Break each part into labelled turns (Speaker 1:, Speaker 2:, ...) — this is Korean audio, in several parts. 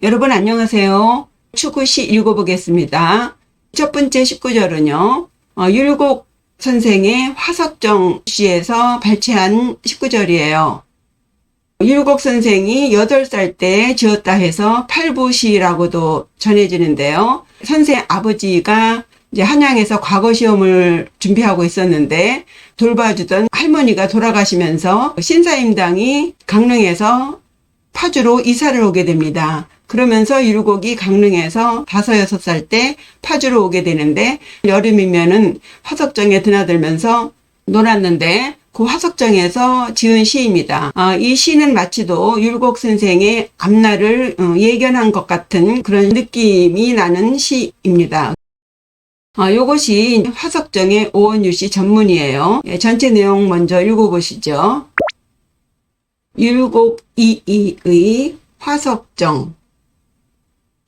Speaker 1: 여러분 안녕하세요. 추구시 읽어보겠습니다. 첫 번째 19절은요. 어, 율곡 선생의 화석정 시에서 발췌한 19절이에요. 율곡 선생이 8살 때 지었다 해서 팔부시라고도 전해지는데요. 선생 아버지가 이제 한양에서 과거 시험을 준비하고 있었는데 돌봐주던 할머니가 돌아가시면서 신사임당이 강릉에서 파주로 이사를 오게 됩니다. 그러면서 율곡이 강릉에서 다섯 여섯 살 때 파주로 오게 되는데 여름이면은 화석정에 드나들면서 놀았는데 그 화석정에서 지은 시입니다. 아, 이 시는 마치도 율곡 선생의 앞날을 어, 예견한 것 같은 그런 느낌이 나는 시입니다. 아, 요것이 화석정의 오원유 씨 전문이에요. 예, 전체 내용 먼저 읽어보시죠. 율곡 이이의 화석정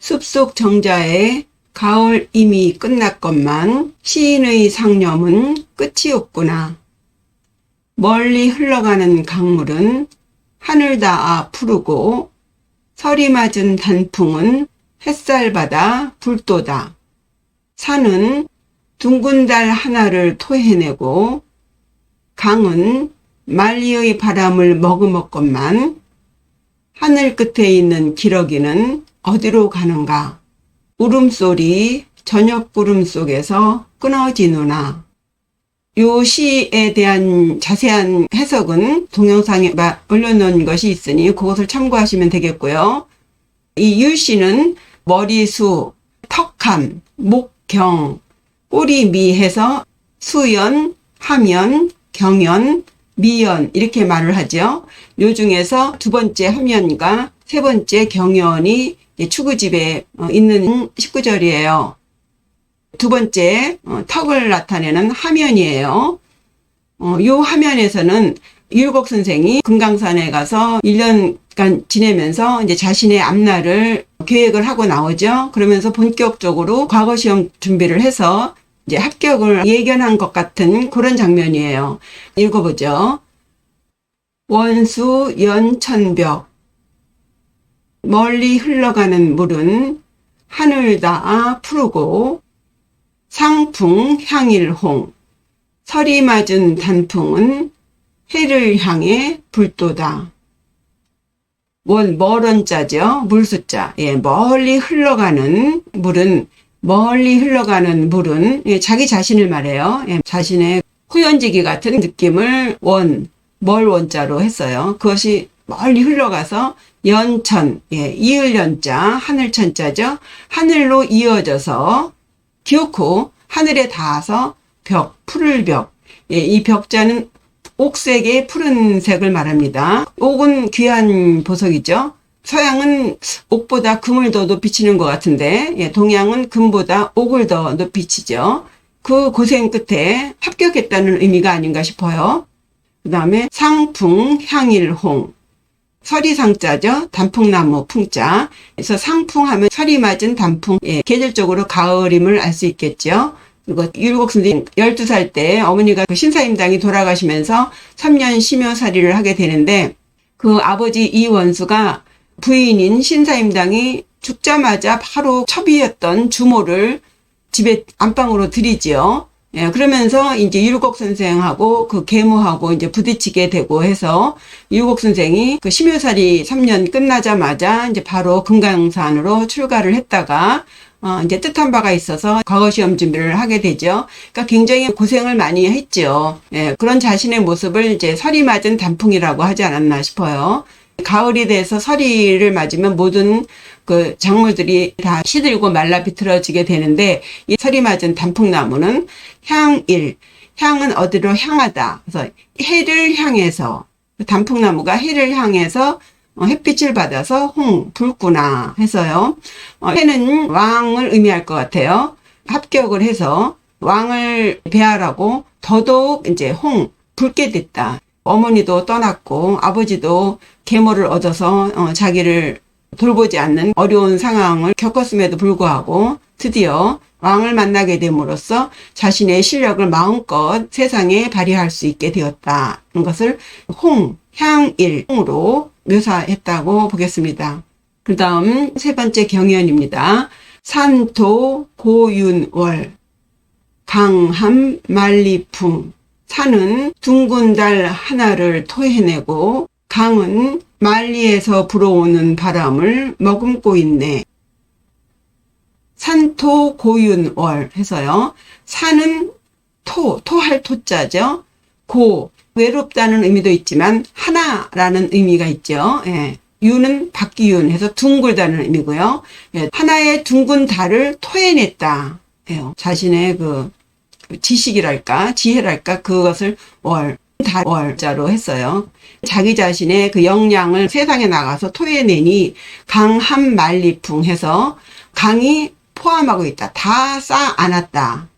Speaker 1: 숲속 정자에 가을 이미 끝났건만 시인의 상념은 끝이 없구나. 멀리 흘러가는 강물은 하늘 닿아 푸르고 서리 맞은 단풍은 햇살 받아 불도다. 산은 둥근 달 하나를 토해내고 강은 만리의 바람을 머금었건만 하늘 끝에 있는 기러기는 어디로 가는가? 울음소리 저녁 구름 속에서 끊어지누나. 요 시에 대한 자세한 해석은 동영상에 올려놓은 것이 있으니 그것을 참고하시면 되겠고요. 이 유씨는 머리수, 턱함, 목경, 꼬리 미 해서 수연, 하면, 경연, 미연 이렇게 말을 하죠. 요 중에서 두 번째 하면과 세 번째 경연이 추구집에 어, 있는 19절이에요. 두 번째 어, 턱을 나타내는 하면이에요. 어, 요 하면에서는 율곡 선생이 금강산에 가서 1년간 지내면서 이제 자신의 앞날을 계획을 하고 나오죠. 그러면서 본격적으로 과거 시험 준비를 해서 이제 합격을 예견한 것 같은 그런 장면이에요. 읽어보죠. 원수 연천벽 멀리 흘러가는 물은 하늘 닿아 푸르고 상풍 향일홍 설이 맞은 단풍은 해를 향해 불도다. 원 멀언자죠. 물숫자. 예, 멀리 흘러가는 물은 멀리 흘러가는 물은 예, 자기 자신을 말해요. 예, 자신의 후연지기 같은 느낌을 원, 멀 원자로 했어요. 그것이 멀리 흘러가서 연천, 예, 이을연자, 하늘천자죠. 하늘로 이어져서 기어코 하늘에 닿아서 벽, 푸를 벽. 예, 이 벽자는 옥색의 푸른색을 말합니다. 옥은 귀한 보석이죠. 서양은 옥보다 금을 더 높이 치는 것 같은데 예, 동양은 금보다 옥을 더 높이 치죠. 그 고생 끝에 합격했다는 의미가 아닌가 싶어요. 그 다음에 상풍, 향일홍. 서리상자죠. 단풍나무 풍자. 그래서 상풍하면 서리 맞은 단풍. 예, 계절적으로 가을임을 알 수 있겠죠. 그리고 율곡 선생님 12살 때 어머니가 그 신사임당이 돌아가시면서 3년 심여살이를 하게 되는데 그 아버지 이원수가 부인인 신사임당이 죽자마자 바로 첩이었던 주모를 집에 안방으로 들이지요. 예, 그러면서 이제 율곡 선생하고 그 계모하고 이제 부딪히게 되고 해서 율곡 선생이 그 심효살이 3년 끝나자마자 이제 바로 금강산으로 출가를 했다가 어, 이제 뜻한 바가 있어서 과거 시험 준비를 하게 되죠. 그러니까 굉장히 고생을 많이 했죠. 예, 그런 자신의 모습을 이제 설이 맞은 단풍이라고 하지 않았나 싶어요. 가을이 돼서 서리를 맞으면 모든 그 작물들이 다 시들고 말라 비틀어지게 되는데 이 서리 맞은 단풍나무는 향일, 향은 어디로 향하다. 그래서 해를 향해서 단풍나무가 해를 향해서 어, 햇빛을 받아서 홍, 붉구나 해서요. 어, 해는 왕을 의미할 것 같아요. 합격을 해서 왕을 배하라고 더더욱 이제 홍, 붉게 됐다. 어머니도 떠났고 아버지도 계모를 얻어서 어, 자기를 돌보지 않는 어려운 상황을 겪었음에도 불구하고 드디어 왕을 만나게 됨으로써 자신의 실력을 마음껏 세상에 발휘할 수 있게 되었다는 것을 홍, 향일, 홍으로 묘사했다고 보겠습니다. 그 다음 세 번째 경연입니다. 산토 고윤월 강함 만리풍 산은 둥근 달 하나를 토해내고 강은 만리에서 불어오는 바람을 머금고 있네. 산토 고윤월 해서요. 산은 토, 토할 토자죠. 고, 외롭다는 의미도 있지만 하나라는 의미가 있죠. 예. 윤은 박기윤 해서 둥글다는 의미고요. 예. 하나의 둥근 달을 토해냈다. 예요. 자신의 그 지식이랄까, 지혜랄까, 그것을 월, 달, 월자로 했어요. 자기 자신의 그 역량을 세상에 나가서 토해내니 강한 만리풍 해서 강이 포함하고 있다. 다 쌓아 안았다.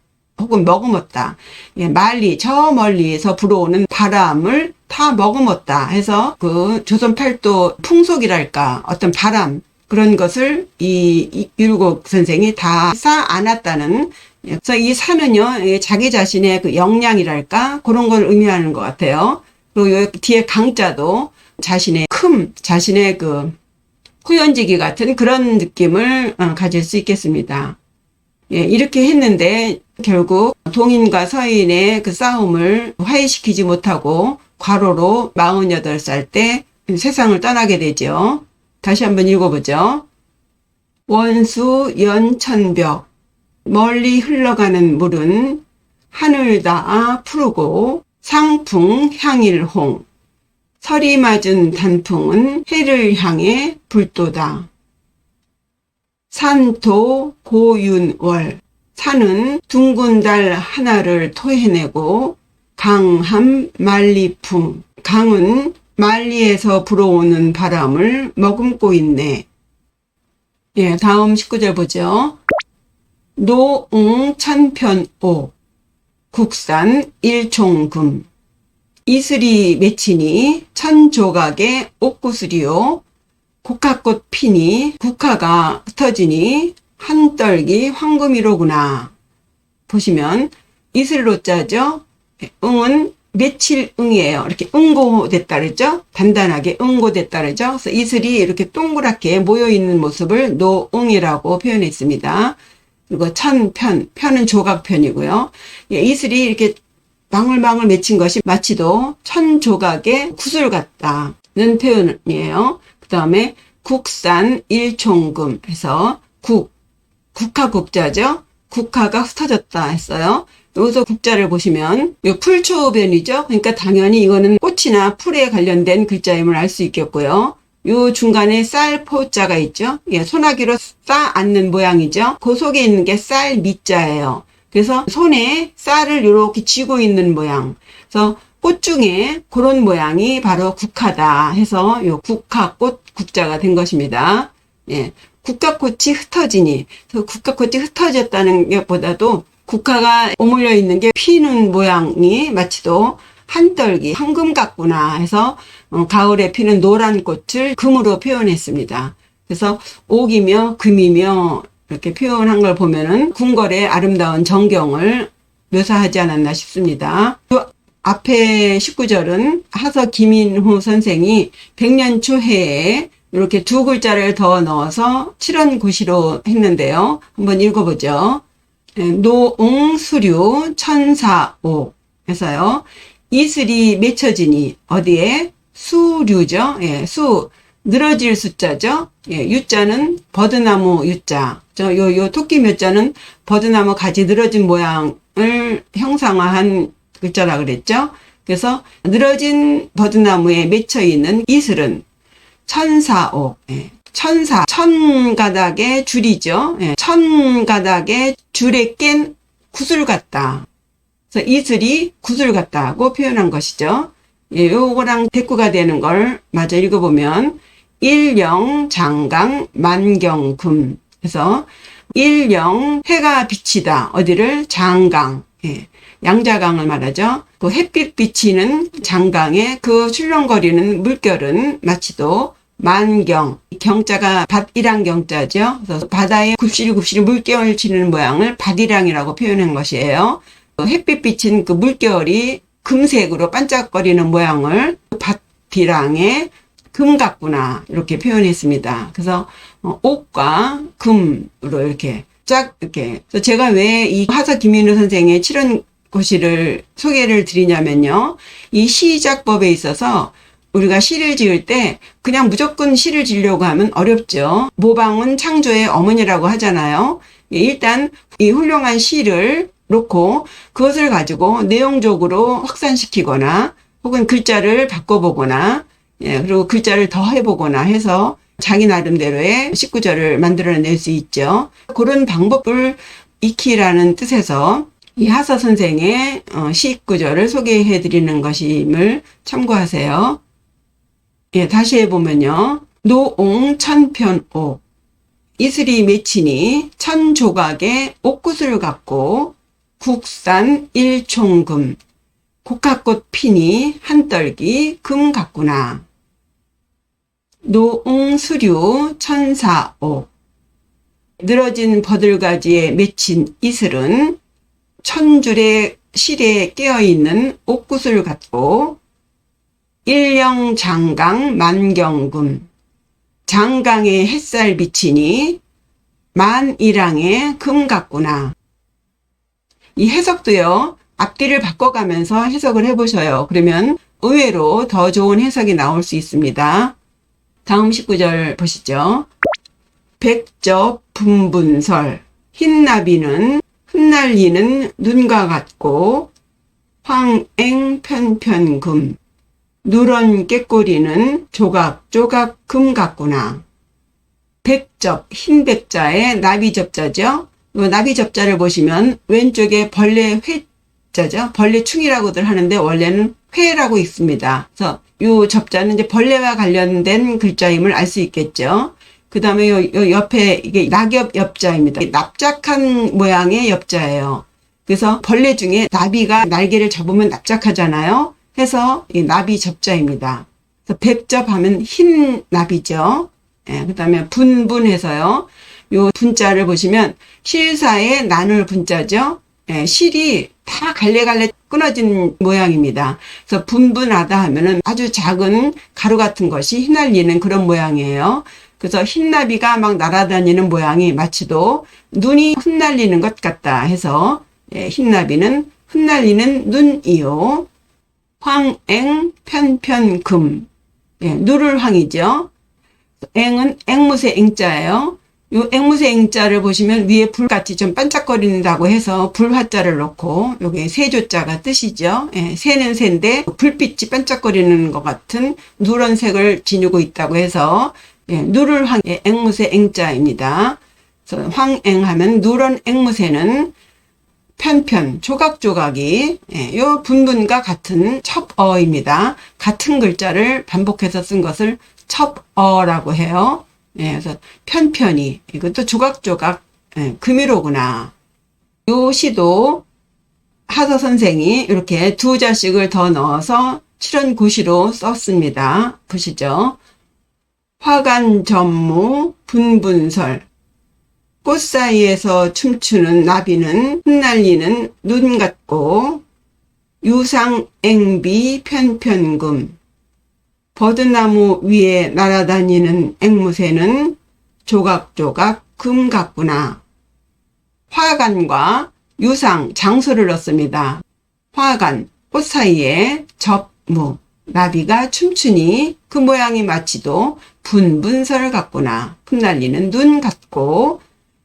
Speaker 1: 혹은 머금었다. 예, 말리, 저 멀리에서 불어오는 바람을 다 머금었다 해서 그 조선 팔도 풍속이랄까 어떤 바람 그런 것을 이, 이 율곡 선생이 다 쌓아 안았다는 예, 그래서 이 산은요 예, 자기 자신의 그 역량이랄까 그런 걸 의미하는 것 같아요. 그리고 요 뒤에 강자도 자신의 큼, 자신의 그 후연지기 같은 그런 느낌을 어, 가질 수 있겠습니다. 예, 이렇게 했는데 결국 동인과 서인의 그 싸움을 화해시키지 못하고 과로로 48살 때 세상을 떠나게 되죠. 다시 한번 읽어보죠. 원수 연천벽 멀리 흘러가는 물은 하늘 다 푸르고 상풍 향일홍 설이 맞은 단풍은 해를 향해 불도다. 산토 고윤월 산은 둥근 달 하나를 토해내고 강함 만리풍 강은 만리에서 불어오는 바람을 머금고 있네. 예, 다음 19절 보죠. 노응 천편오 국산 일총금 이슬이 맺히니 천조각의 옥구슬이요 국화꽃 피니 국화가 흩어지니 한떨기 황금이로구나. 보시면 이슬로 짜죠. 응은 며칠 응이에요. 이렇게 응고됐다 그랬죠. 단단하게 응고됐다 그랬죠. 그래서 이슬이 이렇게 동그랗게 모여 있는 모습을 노응이라고 표현했습니다. 그리고 천편, 편은 조각편이고요. 예, 이슬이 이렇게 방울방울 맺힌 것이 마치도 천 조각의 구슬 같다는 표현이에요. 그 다음에 국산 일총금 해서 국, 국화 국자죠. 국화가 흩어졌다 했어요. 여기서 국자를 보시면 이 풀초변이죠. 그러니까 당연히 이거는 꽃이나 풀에 관련된 글자임을 알 수 있겠고요. 요 중간에 쌀 포자가 있죠. 예, 소나기로 쌓 앉는 모양이죠. 그 속에 있는 게 쌀 밑자예요. 그래서 손에 쌀을 이렇게 쥐고 있는 모양. 그래서 꽃 중에 그런 모양이 바로 국화다 해서 요 국화꽃 국자가 된 것입니다. 예. 국화꽃이 흩어지니, 국화꽃이 흩어졌다는 것보다도 국화가 오물려 있는 게 피는 모양이 마치도 한떨기, 황금 같구나 해서 어, 가을에 피는 노란 꽃을 금으로 표현했습니다. 그래서 옥이며 금이며 이렇게 표현한 걸 보면은 궁궐의 아름다운 정경을 묘사하지 않았나 싶습니다. 그 앞에 19절은 하서 김인호 선생이 백년 초 해에 이렇게 두 글자를 더 넣어서 칠원 고시로 했는데요. 한번 읽어보죠. 예, 노응수류 천사옥 해서요. 이슬이 맺혀지니 어디에 수류죠. 예, 수 늘어질 숫자죠. 예, 유자는 버드나무 유자. 저 요 요 토끼 몇 자는 버드나무 가지 늘어진 모양을 형상화한 글자라 그랬죠. 그래서 늘어진 버드나무에 맺혀 있는 이슬은 천사옥. 예. 천사, 천 가닥의 줄이죠. 예. 천 가닥의 줄에 깬 구슬 같다. 그래서 이슬이 구슬 같다고 표현한 것이죠. 예, 요거랑 대꾸가 되는 걸 마저 읽어보면 일령 장강 만경금 해서 일령 해가 비치다 어디를 장강 예, 양자강을 말하죠. 그 햇빛 비치는 장강에 그 출렁거리는 물결은 마치도 만경 경자가 밭이랑 경자죠. 그래서 바다에 굽실굽실 물결을 치는 모양을 밭이랑이라고 표현한 것이에요. 그 햇빛 비친 그 물결이 금색으로 반짝거리는 모양을 밭이랑에 금 같구나 이렇게 표현했습니다. 그래서 어, 옥과 금으로 이렇게 쫙 이렇게 제가 왜 이 화서 김윤우 선생의 칠원 고시를 소개를 드리냐면요. 이 시작법에 있어서 우리가 시를 지을 때 그냥 무조건 시를 지으려고 하면 어렵죠. 모방은 창조의 어머니라고 하잖아요. 예, 일단 이 훌륭한 시를 놓고 그것을 가지고 내용적으로 확산시키거나 혹은 글자를 바꿔보거나 예, 그리고 글자를 더 해보거나 해서 자기 나름대로의 19절을 만들어낼 수 있죠. 그런 방법을 익히라는 뜻에서 이 하서 선생의 어, 19절을 소개해 드리는 것임을 참고하세요. 예, 다시 해보면요. 노옹 천편옥. 이슬이 맺히니 천 조각의 옥구슬 갖고 국산 일총금. 국화꽃 피니 한 떨기 금 같구나. 노옹 수류 천사옥. 늘어진 버들가지에 맺힌 이슬은 천줄의 실에 깨어있는 옥구슬 같고 일령 장강 만경금 장강에 햇살 비치니 만일항의 금 같구나. 이 해석도요. 앞뒤를 바꿔가면서 해석을 해보셔요. 그러면 의외로 더 좋은 해석이 나올 수 있습니다. 다음 19절 보시죠. 백접 분분설 흰나비는 흩날리는 눈과 같고 황앵 편편금 누런 깨꼬리는 조각조각 금 같구나. 백접 흰 백자에 나비접자죠. 이 나비 접자를 보시면 왼쪽에 벌레 회자죠. 벌레충이라고들 하는데 원래는 회라고 있습니다. 그래서 이 접자는 이제 벌레와 관련된 글자임을 알 수 있겠죠. 그 다음에 요, 요 옆에 이게 낙엽 엽자입니다. 납작한 모양의 엽자예요. 그래서 벌레 중에 나비가 날개를 접으면 납작하잖아요. 해서 이 나비 접자입니다. 그래서 백접하면 흰 나비죠. 예, 그 다음에 분분해서요. 요 분자를 보시면 실사에 나눌 분자죠. 예, 실이 다 갈래갈래 끊어진 모양입니다. 그래서 분분하다 하면은 아주 작은 가루 같은 것이 휘날리는 그런 모양이에요. 그래서 흰나비가 막 날아다니는 모양이 마치도 눈이 흩날리는 것 같다 해서 예, 흰나비는 흩날리는 눈이요. 황앵 편편금 예, 누를 황이죠. 앵은 앵무새 앵자예요. 요 앵무새 앵자를 보시면 위에 불같이 좀 반짝거린다고 해서 불화자를 넣고 요게 세조자가 뜻이죠. 예, 새는 새인데 불빛이 반짝거리는 것 같은 누런색을 지니고 있다고 해서 예, 누를 황의 앵무새 앵자입니다. 황앵하면 누런 앵무새는 편편, 조각조각이 예, 요 분분과 같은 첩어입니다. 같은 글자를 반복해서 쓴 것을 첩어라고 해요. 예, 그래서 편편이 이것도 조각조각 예, 금이로구나. 요 시도 하서 선생이 이렇게 두 자씩을 더 넣어서 칠원구시로 썼습니다. 보시죠. 화간 전무 분분설 꽃 사이에서 춤추는 나비는 흩날리는 눈 같고 유상 앵비 편편금 버드나무 위에 날아다니는 앵무새는 조각조각 금 같구나. 화관과 유상 장소를 넣습니다. 화관 꽃 사이에 접무 나비가 춤추니 그 모양이 마치도 분분설 같구나. 흩날리는 눈 같고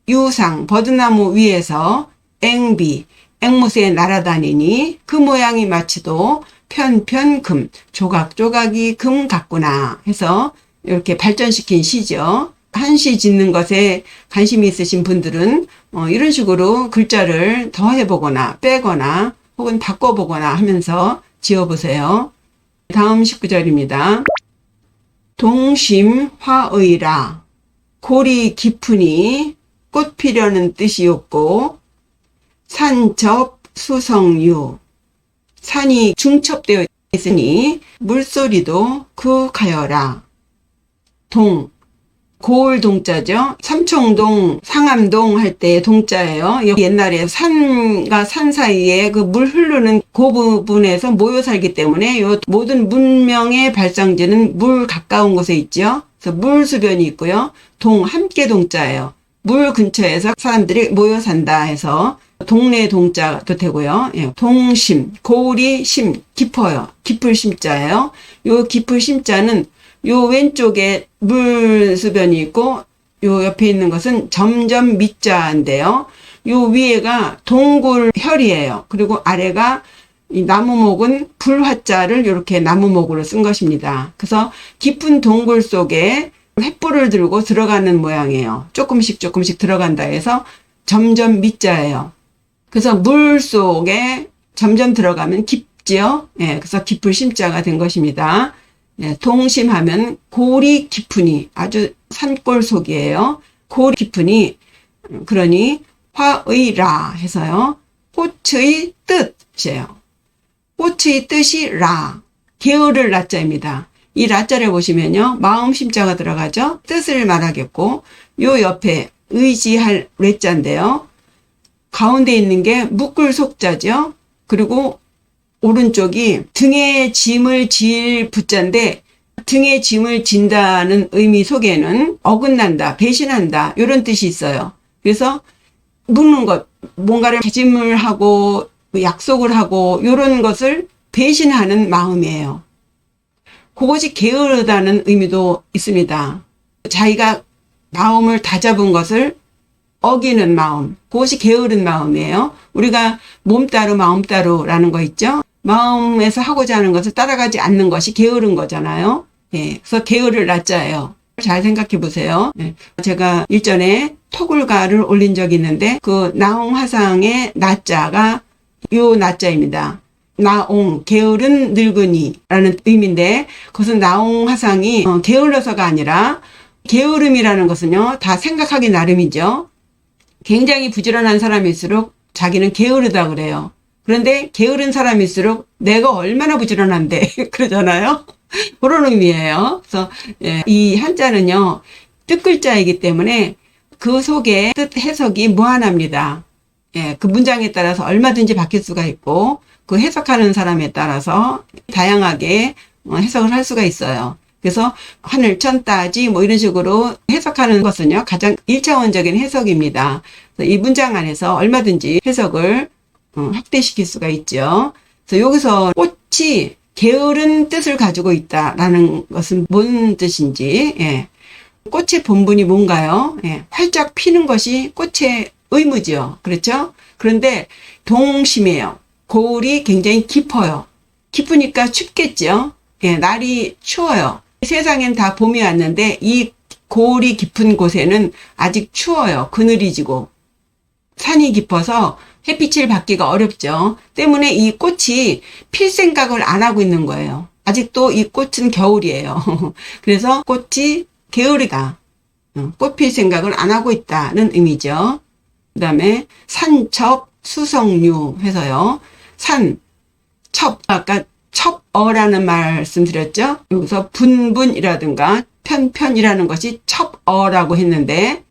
Speaker 1: 유상 버드나무 위에서 앵비 앵무새 날아다니니 그 모양이 마치도 편편금 조각조각이 금 같구나 해서 이렇게 발전시킨 시죠. 한시 짓는 것에 관심이 있으신 분들은 어, 이런 식으로 글자를 더 해보거나 빼거나 혹은 바꿔보거나 하면서 지어보세요. 다음 19절입니다. 동심화의라 골이 깊으니 꽃 피려는 뜻이었고 산접 수성유 산이 중첩되어 있으니 물소리도 그 가여라 동 고을 동자죠. 삼청동, 상암동 할 때 동자예요. 옛날에 산과 산 사이에 그 물 흐르는 그 부분에서 모여 살기 때문에 요 모든 문명의 발상지는 물 가까운 곳에 있죠. 그래서 물 수변이 있고요. 동, 함께 동자예요. 물 근처에서 사람들이 모여 산다 해서 동네 동자도 되고요. 예, 동심, 고울이 심, 깊어요. 깊을 심자예요. 요 깊을 심자는 요 왼쪽에 물수변이 있고 요 옆에 있는 것은 점점 밑자인데요. 요 위에가 동굴혈이에요. 그리고 아래가 이 나무목은 불화자를 이렇게 나무목으로 쓴 것입니다. 그래서 깊은 동굴 속에 횃불을 들고 들어가는 모양이에요. 조금씩 조금씩 들어간다 해서 점점 밑자예요. 그래서 물 속에 점점 들어가면 깊지요. 예, 그래서 깊을 심자가 된 것입니다. 예, 동심하면 골이 깊으니 아주 산골 속이에요. 골이 깊으니 그러니 화의라 해서요. 꽃의 뜻이에요. 꽃의 뜻이 라, 게으를 라자입니다. 이 라자를 보시면요. 마음 심자가 들어가죠. 뜻을 말하겠고 요 옆에 의지할 레자인데요. 가운데 있는 게 묶을 속자죠. 그리고 오른쪽이 등에 짐을 질 붙자인데 등에 짐을 진다는 의미 속에는 어긋난다, 배신한다 이런 뜻이 있어요. 그래서 묻는 것, 뭔가를 다짐을 하고 약속을 하고 이런 것을 배신하는 마음이에요. 그것이 게으르다는 의미도 있습니다. 자기가 마음을 다잡은 것을 어기는 마음, 그것이 게으른 마음이에요. 우리가 몸 따로 마음 따로라는 거 있죠? 마음에서 하고자 하는 것을 따라가지 않는 것이 게으른 거잖아요. 예, 그래서 게으를 낮자예요. 잘 생각해 보세요. 예, 제가 일전에 토굴가를 올린 적이 있는데 그 나홍 화상의 낮자가 요 낮자입니다. 나옹, 게으른 늙은이라는 의미인데 그것은 나옹 화상이 어, 게을러서가 아니라 게으름이라는 것은요 다 생각하기 나름이죠. 굉장히 부지런한 사람일수록 자기는 게으르다 그래요. 그런데 게으른 사람일수록 내가 얼마나 부지런한데 그러잖아요. 그런 의미예요. 그래서 예, 이 한자는요 뜻 글자이기 때문에 그 속에 뜻 해석이 무한합니다. 예, 그 문장에 따라서 얼마든지 바뀔 수가 있고 그 해석하는 사람에 따라서 다양하게 어, 해석을 할 수가 있어요. 그래서 하늘 천 따지 뭐 이런 식으로 해석하는 것은요 가장 일차원적인 해석입니다. 이 문장 안에서 얼마든지 해석을 어, 확대시킬 수가 있죠. 그래서 여기서 꽃이 게으른 뜻을 가지고 있다라는 것은 뭔 뜻인지 예. 꽃의 본분이 뭔가요? 예. 활짝 피는 것이 꽃의 의무지요. 그렇죠? 그런데 동심이에요. 고울이 굉장히 깊어요. 깊으니까 춥겠죠? 예, 날이 추워요. 세상엔 다 봄이 왔는데 이 고울이 깊은 곳에는 아직 추워요. 그늘이 지고. 산이 깊어서 햇빛을 받기가 어렵죠. 때문에 이 꽃이 필 생각을 안 하고 있는 거예요. 아직도 이 꽃은 겨울이에요. 그래서 꽃이 게으르다. 어, 꽃필 생각을 안 하고 있다는 의미죠. 그 다음에 산첩 수성류 해서요. 산, 첩, 아까 첩어라는 말씀 드렸죠? 여기서 분분이라든가 편편이라는 것이 첩어라고 했는데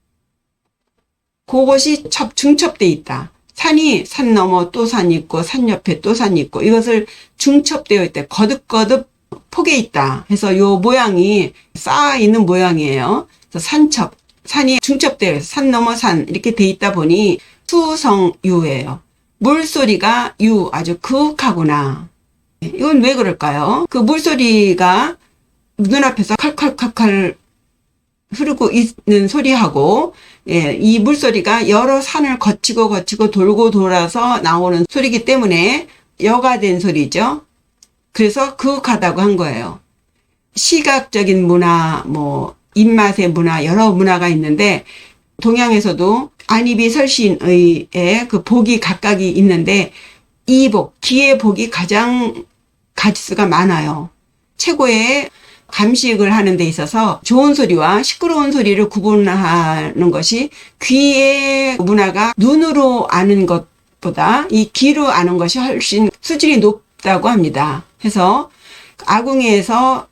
Speaker 1: 그것이 첩, 중첩돼 있다. 산이 산 넘어 또산 있고 산 옆에 또 산 있고 이것을 중첩되어 있다. 거듭거듭 폭에 있다. 해서 요 모양이 쌓아 있는 모양이에요. 그래서 산첩, 산이 중첩되어 산 넘어 산 이렇게 돼 있다 보니 수성유예요. 물소리가 유 아주 그윽하구나. 이건 왜 그럴까요? 그 물소리가 눈앞에서 칼칼칼칼 흐르고 있는 소리하고 예, 이 물소리가 여러 산을 거치고 거치고 돌고 돌아서 나오는 소리기 때문에 여가 된 소리죠. 그래서 그윽하다고 한 거예요. 시각적인 문화, 뭐 입맛의 문화, 여러 문화가 있는데 동양에서도 안입이 설신의 그 복이 각각이 있는데 이 복, 귀의 복이 가장 가지수가 많아요. 최고의 감식을 하는 데 있어서 좋은 소리와 시끄러운 소리를 구분하는 것이 귀의 문화가 눈으로 아는 것보다 이 귀로 아는 것이 훨씬 수준이 높다고 합니다. 해서 아궁이에서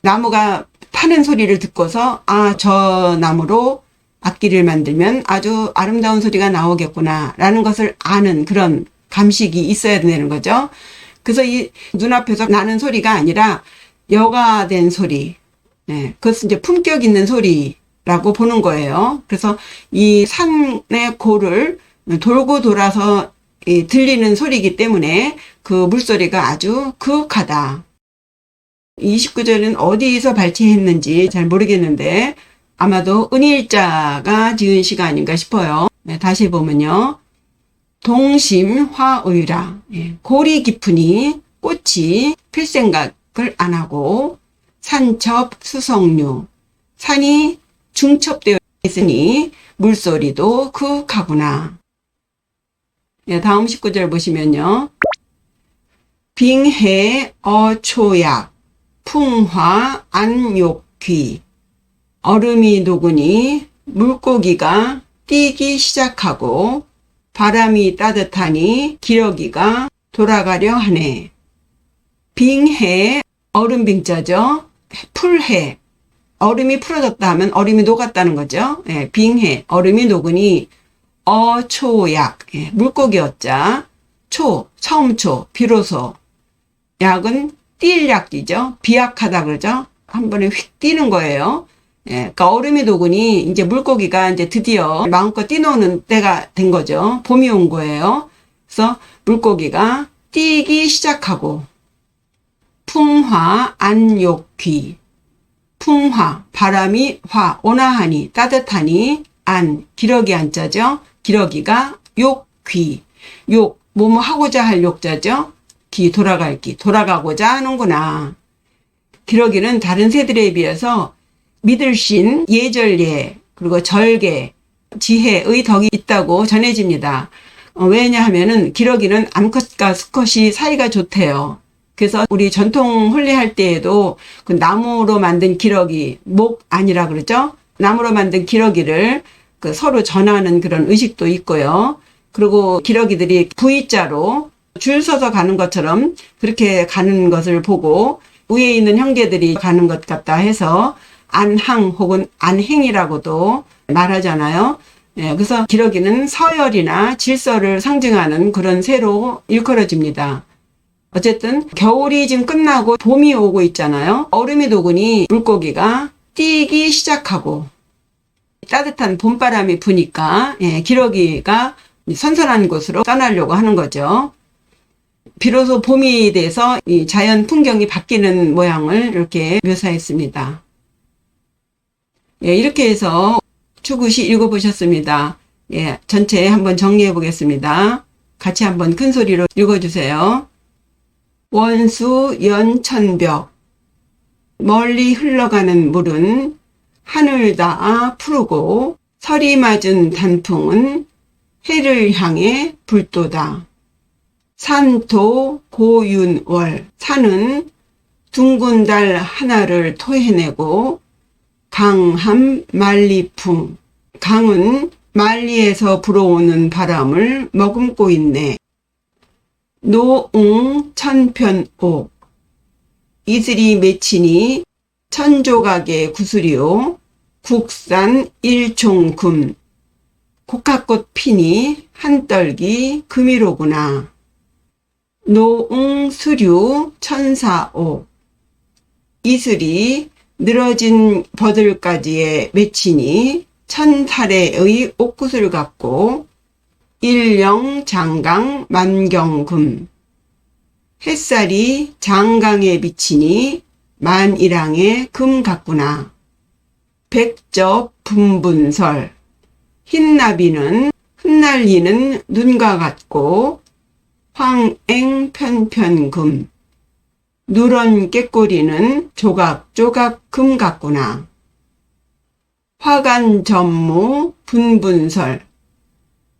Speaker 1: 나무가 타는 소리를 듣고서 아, 저 나무로 악기를 만들면 아주 아름다운 소리가 나오겠구나 라는 것을 아는 그런 감식이 있어야 되는 거죠. 그래서 이 눈앞에서 나는 소리가 아니라 여가된 소리, 네, 그것은 이제 품격 있는 소리라고 보는 거예요. 그래서 이 산의 고를 돌고 돌아서 이 들리는 소리이기 때문에 그 물소리가 아주 그윽하다. 29절은 어디에서 발췌했는지 잘 모르겠는데 아마도 은일자가 지은 시가 아닌가 싶어요. 네, 다시 보면요. 동심화의라 예, 고리 깊으니 꽃이 필 생각을 안 하고 산첩 수성류 산이 중첩되어 있으니 물소리도 그윽하구나. 네, 다음 19절 보시면요. 빙해 어초약 풍화 안욕귀 얼음이 녹으니 물고기가 뛰기 시작하고 바람이 따뜻하니 기러기가 돌아가려 하네. 빙해 얼음 빙자죠. 풀해 얼음이 풀어졌다 하면 얼음이 녹았다는 거죠. 예, 빙해 얼음이 녹으니 어초약 예, 물고기 어자 초 처음초 비로소 약은 뛸 약이죠. 비약하다 그러죠. 한 번에 휙 뛰는 거예요. 예, 그러니까 얼음이 녹으니 이제 물고기가 이제 드디어 마음껏 뛰노는 때가 된 거죠. 봄이 온 거예요. 그래서 물고기가 뛰기 시작하고 풍화 안욕귀 풍화 바람이 화 온화하니 따뜻하니 안 기러기 안자죠. 기러기가 욕귀 욕 뭐뭐 하고자 할 욕자죠. 기 돌아갈 기 돌아가고자 하는구나. 기러기는 다른 새들에 비해서 믿을신 예절예 그리고 절개 지혜의 덕이 있다고 전해집니다. 어, 왜냐하면은 기러기는 암컷과 수컷이 사이가 좋대요. 그래서 우리 전통 혼례할 때에도 그 나무로 만든 기러기 목 아니라 그러죠. 나무로 만든 기러기를 그 서로 전하는 그런 의식도 있고요. 그리고 기러기들이 V자로 줄 서서 가는 것처럼 그렇게 가는 것을 보고 위에 있는 형제들이 가는 것 같다 해서 안항 혹은 안행이라고도 말하잖아요. 예, 그래서 기러기는 서열이나 질서를 상징하는 그런 새로 일컬어집니다. 어쨌든 겨울이 지금 끝나고 봄이 오고 있잖아요. 얼음이 녹으니 물고기가 뛰기 시작하고 따뜻한 봄바람이 부니까 예, 기러기가 선선한 곳으로 떠나려고 하는 거죠. 비로소 봄이 돼서 이 자연 풍경이 바뀌는 모양을 이렇게 묘사했습니다. 예, 이렇게 해서 추구시 읽어보셨습니다. 예, 전체 한번 정리해 보겠습니다. 같이 한번 큰 소리로 읽어주세요. 원수 연천벽 멀리 흘러가는 물은 하늘 닿아 푸르고 서리 맞은 단풍은 해를 향해 불도다. 산토 고윤월 산은 둥근 달 하나를 토해내고 강함 만리풍 강은 만리에서 불어오는 바람을 머금고 있네. 노웅 천편옥. 이슬이 맺히니 천조각의 구슬이요. 국산 일총금. 국화꽃 피니 한떨기 금이로구나. 노웅수류 천사옥. 이슬이 늘어진 버들까지의 맺히니 천탈의 옥구슬 같고 일령 장강 만경금 햇살이 장강에 비치니 만일항의 금 같구나. 백접 분분설 흰나비는 흩날리는 눈과 같고 황앵 편편금 누런 깨꼬리는 조각조각 금 같구나. 화간 전무 분분설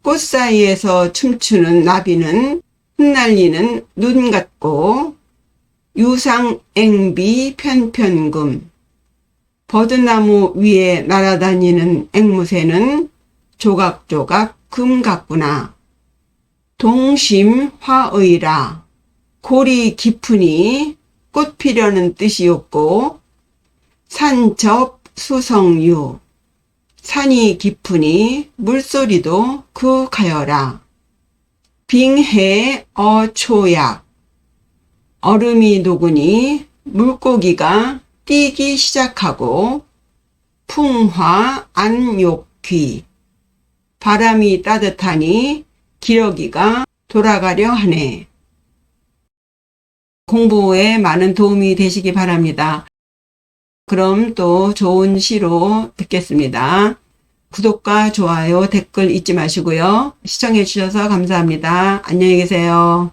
Speaker 1: 꽃 사이에서 춤추는 나비는 흩날리는 눈 같고 유상 앵비 편편금 버드나무 위에 날아다니는 앵무새는 조각조각 금 같구나. 동심 화의라 고리 깊으니 꽃 피려는 뜻이었고 산접 수성유 산이 깊으니 물소리도 그 가여라. 빙해 어초약 얼음이 녹으니 물고기가 뛰기 시작하고 풍화 안욕귀 바람이 따뜻하니 기러기가 돌아가려 하네. 공부에 많은 도움이 되시기 바랍니다. 그럼 또 좋은 시로 듣겠습니다. 구독과 좋아요, 댓글 잊지 마시고요. 시청해 주셔서 감사합니다. 안녕히 계세요.